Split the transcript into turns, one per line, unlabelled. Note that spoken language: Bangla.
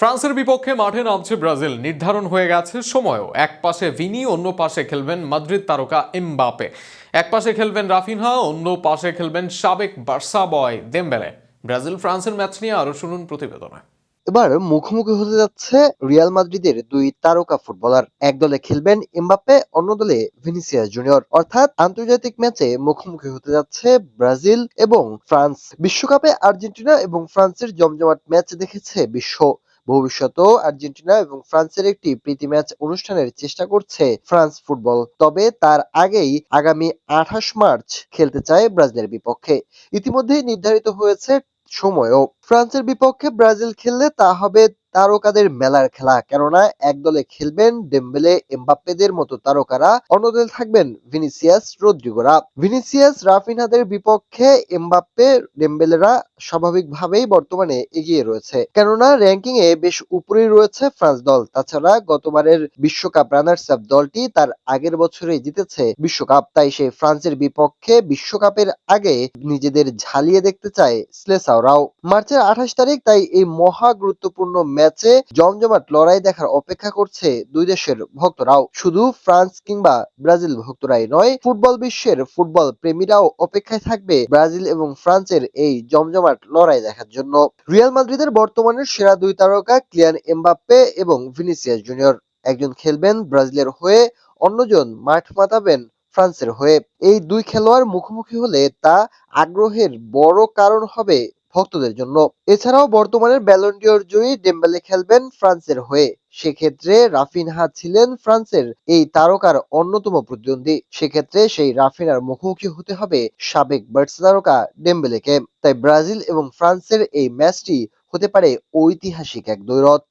ফ্রান্সের বিপক্ষে মাঠে নামছে ব্রাজিল। নির্ধারণ হয়ে গেছে সময়ও। এক পাশে ভিনি, অন্য পাশে খেলবেন মাদ্রিদ তারকা এমবাপে এক পাশে খেলবেন রাফিনহা, অন্য পাশে খেলবেন সাবেক বার্সা বয় দেমবেলে। ব্রাজিল, ফ্রান্সের ম্যাচ নিয়ে আরও শুনুন প্রতিবেদনে।
এবার মুখোমুখি হতে যাচ্ছে রিয়াল মাদ্রিদের দুই তারকা ফুটবলার। এক দলে খেলবেন এমবাপ্পে, অন্য দলে ভিনিসিয়াস জুনিয়র। অর্থাৎ আন্তর্জাতিক ম্যাচে মুখোমুখি হতে যাচ্ছে ব্রাজিল এবং ফ্রান্স। বিশ্বকাপে আর্জেন্টিনা এবং ফ্রান্সের জমজমাট ম্যাচ দেখেছে বিশ্ব। ভবিষ্যতেও আর্জেন্টিনা এবং ফ্রান্সের একটি প্রীতি ম্যাচ অনুষ্ঠানের চেষ্টা করছে ফ্রান্স ফুটবল। তবে তার আগেই আগামী আঠাশ মার্চ খেলতে চায় ব্রাজিলের বিপক্ষে। ইতিমধ্যেই নির্ধারিত হয়েছে সময়ও। ফ্রান্সের বিপক্ষে ব্রাজিল খেললে তা হবে তারকাদের মেলার খেলা। কেননা এক দলে খেলবেন ডেম্বেলে, এমবাপ্পেদের মতো তারকারা, অন্য দলে থাকবেন ভিনিসিয়াস, রদ্রিগোরা। ভিনিসিয়াস, রাফিনহাদের বিপক্ষে এমবাপ্পে, ডেম্বেলেরা স্বাভাবিকভাবেই বর্তমানে এগিয়ে রয়েছে। কেননা র্যাঙ্কিং এ বেশ উপরেই রয়েছে ফ্রান্স দল। তাছাড়া গতবারের বিশ্বকাপ রানার্স আপ দলটি তার আগের বছরে জিতেছে বিশ্বকাপ। তাই সে ফ্রান্সের বিপক্ষে বিশ্বকাপের আগে নিজেদের ঝালিয়ে দেখতে চায় স্লেসাওরাও। মার্চের আঠাশ তারিখ, তাই এই মহা গুরুত্বপূর্ণ ম্যাচে জমজমাট লড়াই দেখার অপেক্ষা করছে দুই দেশের ভক্তরাও। শুধু ফ্রান্স কিংবা ব্রাজিল ভক্তরাই নয়, ফুটবল বিশ্বের ফুটবল প্রেমীরাও অপেক্ষায় থাকবে ব্রাজিল এবং ফ্রান্সের এই জমজমাট লড়াই দেখার জন্য। রিয়াল মাদ্রিদের বর্তমানের সেরা দুই তারকা ক্লিয়ান এমবাপ্পে এবং ভিনিসিয়াস জুনিয়র। একজন খেলবেন ব্রাজিলের হয়ে, অন্যজন মাঠ মাতাবেন ফ্রান্সের হয়ে। এই দুই খেলোয়াড় মুখোমুখি হলে তা আগ্রহের বড় কারণ হবে ভক্তদের জন্য। এছাড়াও বর্তমানের ব্যালন্ডিওর জয়ী ডেম্বেলে খেলবেন ফ্রান্সের হয়ে। সেক্ষেত্রে রাফিনহা ছিলেন ফ্রান্সের এই তারকার অন্যতম প্রতিদ্বন্দ্বী। সেক্ষেত্রে সেই রাফিনার মুখোমুখি হতে হবে সাবেক বার্স তারকা ডেম্বেলেকে তাই ব্রাজিল এবং ফ্রান্সের এই ম্যাচটি হতে পারে ঐতিহাসিক এক দ্বৈরথ।